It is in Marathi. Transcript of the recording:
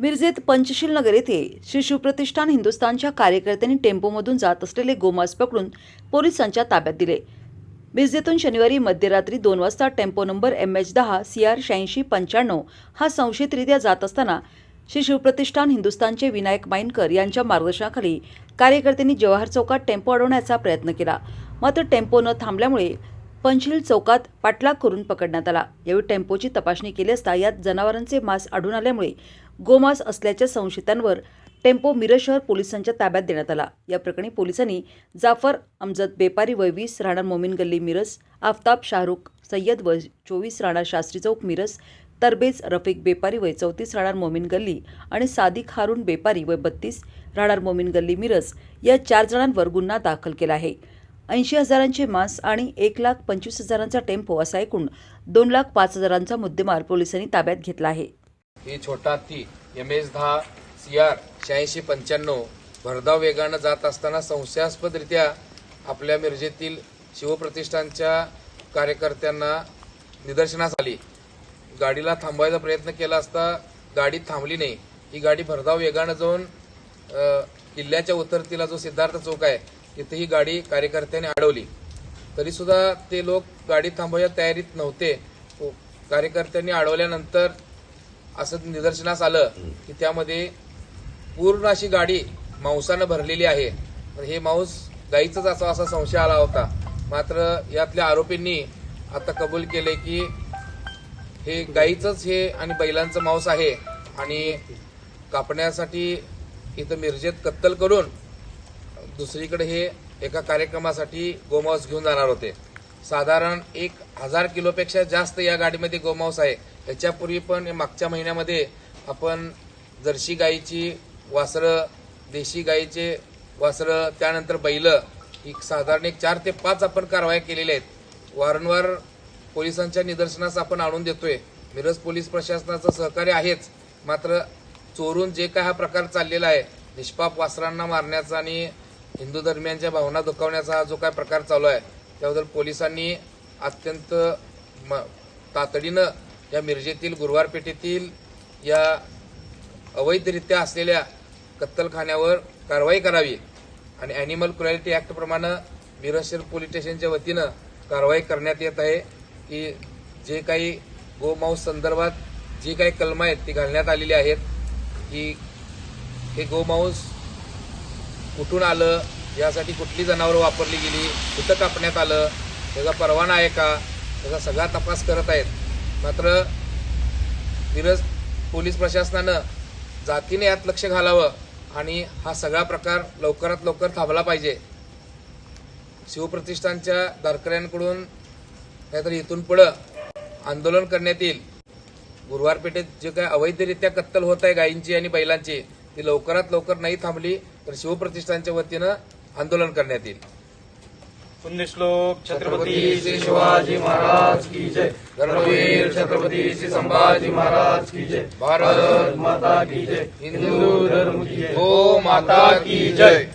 मिरजेत पंचशील नगर येथे श्री शिवप्रतिष्ठान हिंदुस्थानच्या कार्यकर्त्यांनी टेम्पोमधून जात असलेले गोमांस पकडून पोलिसांच्या ताब्यात दिले. मिरजेतून शनिवारी मध्यरात्री दोन वाजता टेम्पो नंबर एम एच दहा सी आर शहाऐंशी पंच्याण्णव हा संशयितरित्या जात असताना श्री शिवप्रतिष्ठान हिंदुस्थानचे विनायक माइनकर यांच्या मार्गदर्शनाखाली कार्यकर्त्यांनी जवाहर चौकात टेम्पो अडवण्याचा प्रयत्न केला. मात्र टेम्पो न थांबल्यामुळे पंचशील चौकात पाठलाग करून पकडण्यात आला. यावेळी टेम्पोची तपासणी केली असता यात जनावरांचे मांस आढळून आल्यामुळे गोमांस असल्याच्या संशयितांवर टेम्पो मिरज शहर पोलिसांच्या ताब्यात देण्यात आला. या प्रकरणी पोलिसांनी जाफर अमजद बेपारी वय वीस राहणार मोमीन गल्ली मिरज आफताब शाहरुख सय्यद वय चोवीस राहणार शास्त्री चौक मिरज तरबेज रफिक बेपारी वय चौतीस राहणार मोमीन गल्ली आणि सादिक हारून बेपारी वय बत्तीस राहणार मोमीन गल्ली मिरज या चार जणांवर गुन्हा दाखल केला आहे. ऐंशी हजारांचे मांस आणि एक लाख पंचवीस हजारांचा टेम्पो असा एकूण दोन लाख पाच हजारांचा मुद्देमाल पोलिसांनी ताब्यात घेतला आहे. ही छोटा हत्ती एम एस दहा सी आर शहाऐंशी पंच्याण्णव भरधाव वेगानं जात असताना संशयास्पदरित्या आपल्या मिरजेतील शिवप्रतिष्ठानच्या कार्यकर्त्यांना निदर्शनास आली. गाडीला थांबवायचा प्रयत्न केला असता गाडी थांबली नाही. ही गाडी भरधाव वेगानं जाऊन किल्ल्याच्या उत्तरतीला जो सिद्धार्थ चौक आहे तिथे ही गाडी कार्यकर्त्यांनी अडवली. तरीसुद्धा ते लोक गाडी थांबवायच्या तयारीत नव्हते. कार्यकर्त्यांनी अडवल्यानंतर असं निदर्शनास आलं की त्यामध्ये पूर्ण अशी गाडी मांसानं भरलेली आहे. हे मांस गाईचंच असा असा संशय आला होता. मात्र यातल्या आरोपींनी आता कबूल केले की हे गाईचंच हे आणि बैलांचं मांस आहे आणि कापण्यासाठी इथं मिरजेत कत्तल करून दुसरीकडे हे एका कार्यक्रमासाठी गोमांस घेऊन जाणार होते. साधारण एक हजार किलोपेक्षा जास्त या गाडीमध्ये गोमांस आहे. याच्यापूर्वी पण मागच्या महिन्यामध्ये आपण जर्सी गाईची वासरं देशी गाईचे वासरं त्यानंतर बैलं ही साधारण एक चार ते पाच आपण कारवाया केलेल्या आहेत. वारंवार पोलिसांच्या निदर्शनास आपण आणून देतोय. मिरज पोलीस प्रशासनाचं सहकार्य आहेच. मात्र चोरून जे काय हा प्रकार चाललेला आहे निष्पाप वासरांना मारण्याचा आणि हिंदू धर्मियांच्या भावना दुखावण्याचा हा जो काय प्रकार चालू आहे त्याबद्दल पोलिसांनी अत्यंत म- तातडीनं या मिरजेतील गुरुवार पेठेतील या अवैधरित्या असलेल्या कत्तलखान्यावर कारवाई करावी आणि ॲनिमल क्रुएलिटी ॲक्टप्रमाणं मिरज पोलीस स्टेशनच्या वतीनं कारवाई करण्यात येत आहे की जे काही गोमांस संदर्भात जी काही कलमं आहेत ती घालण्यात आलेली आहेत की हे गोमांस कुठून आलं यासाठी कुठली जनावरं वापरली गेली कुठं कापण्यात आलं त्याचा परवाना आहे का त्याचा सगळा तपास करत आहेत. मात्र मिरज पोलीस प्रशासनानं जातीने यात लक्ष घालावं आणि हा सगळा प्रकार लवकरात लवकर थांबला पाहिजे. शिवप्रतिष्ठानच्या दारकऱ्यांकडून नाहीतर इथून पुढं आंदोलन करण्यात येईल. गुरुवार पेठेत जे काय अवैधरित्या कत्तल होत आहे गायींची आणि बैलांची ती लवकरात लवकर नाही थांबली तर शिवप्रतिष्ठानच्या वतीनं आंदोलन करण्यात येईल. पुण्यश्लोक छत्रपती छत्रपती श्री शिवाजी महाराज की जय. धर्मवीर छत्रपती श्री संभाजी महाराज की जय. भारत माता की जय. हिंदू धर्म की जय. गो माता की जय.